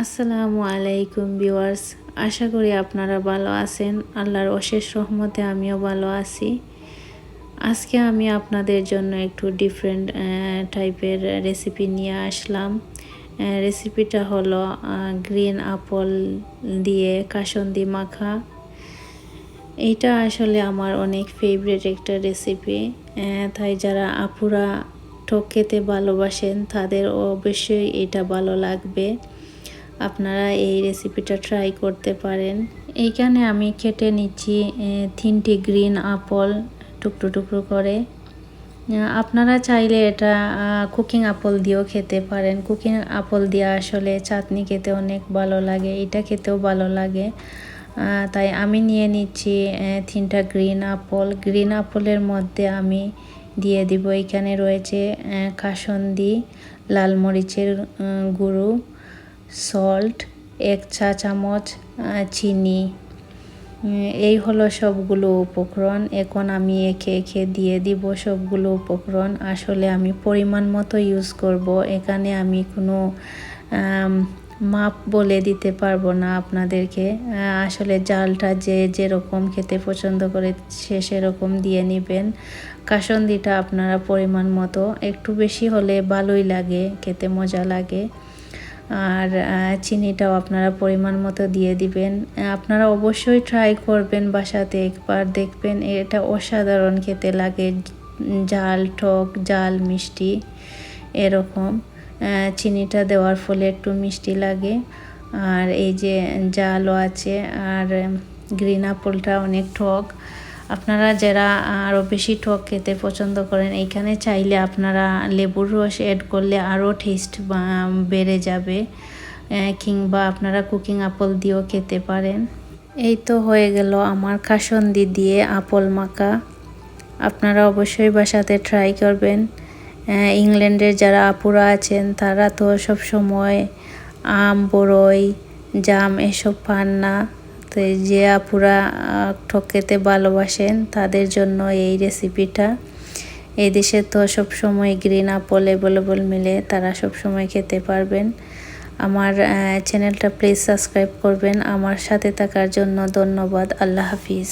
আসসালামু আলাইকুম ভিউয়ার্স, আশা করি আপনারা ভালো আছেন। আল্লাহর অশেষ রহমতে আমিও ভালো আছি। আজকে আমি আপনাদের জন্য একটু ডিফারেন্ট টাইপের রেসিপি নিয়ে আসলাম। রেসিপিটা হলো গ্রিন আপল দিয়ে কাসন্দি মাখা। এইটা আসলে আমার অনেক ফেভারিট একটা রেসিপি তাই যারা আপুরা ঠক খেতে ভালোবাসেন, তাদের অবশ্যই এটা ভালো লাগবে। আপনারা এই রেসিপিটা ট্রাই করতে পারেন। এইখানে আমি কেটে নিচ্ছি তিনটি গ্রিন আপল টুকরো টুকরো করে। আপনারা চাইলে এটা কুকিং আপল দিয়েও খেতে পারেন। কুকিং আপল দিয়ে আসলে চাটনি খেতে অনেক ভালো লাগে, এটা খেতেও ভালো লাগে। তাই আমি নিয়ে নিচ্ছি তিনটা গ্রিন আপল গ্রিন আপলের মধ্যে আমি দিয়ে দিব, এখানে রয়েছে কাসন্দি, লাল মরিচের গুঁড়ো। সল্ট এক চা চামচ চিনি। এই হলো সবগুলো উপকরণ। এখন আমি একে একে দিয়ে দিব সবগুলো উপকরণ। আসলে আমি পরিমাণ মতো ইউজ করব। এখানে আমি কোনো মাপ বলে দিতে পারব না আপনাদেরকে। আসলে জালটা যে যেরকম খেতে পছন্দ করে সে সেরকম দিয়ে নেবেন। কাসন্দিটা আপনারা পরিমাণ মতো। একটু বেশি হলে ভালোই লাগে, খেতে মজা লাগে। আর চিনিটাও আপনারা পরিমাণ মতো দিয়ে দিবেন। আপনারা অবশ্যই ট্রাই করবেন বাসাতে একবার, দেখবেন এটা অসাধারণ খেতে লাগে, জাল, টক, জাল, মিষ্টি, এরকম। চিনিটা দেওয়ার ফলে একটু মিষ্টি লাগে। আর এই যে জালও আছে, আর গ্রিন আপলটা অনেক টক। আপনারা যারা আরও বেশি টক খেতে পছন্দ করেন, এইখানে চাইলে আপনারা লেবুর রস অ্যাড করলে আরও টেস্ট বেড়ে যাবে কিংবা আপনারা কুকিং আপল দিয়েও খেতে পারেন। এই তো হয়ে গেল আমার কাসন্দি দিয়ে আপল মাখা। আপনারা অবশ্যই বাসাতে ট্রাই করবেন। ইংল্যান্ডের যারা আপুরা আছেন, তারা তো সব সময় আম বড়ই জাম এসব পান না। তো যে আপুরা ঠকেতে খেতে ভালোবাসেন, তাদের জন্য এই রেসিপিটা এই দেশে তো সবসময় গ্রিন আপল অ্যাভেলেবল মিলে তারা সবসময় খেতে পারবেন। আমার চ্যানেলটা প্লিজ সাবস্ক্রাইব করবেন। আমার সাথে থাকার জন্য ধন্যবাদ। আল্লাহ হাফিজ।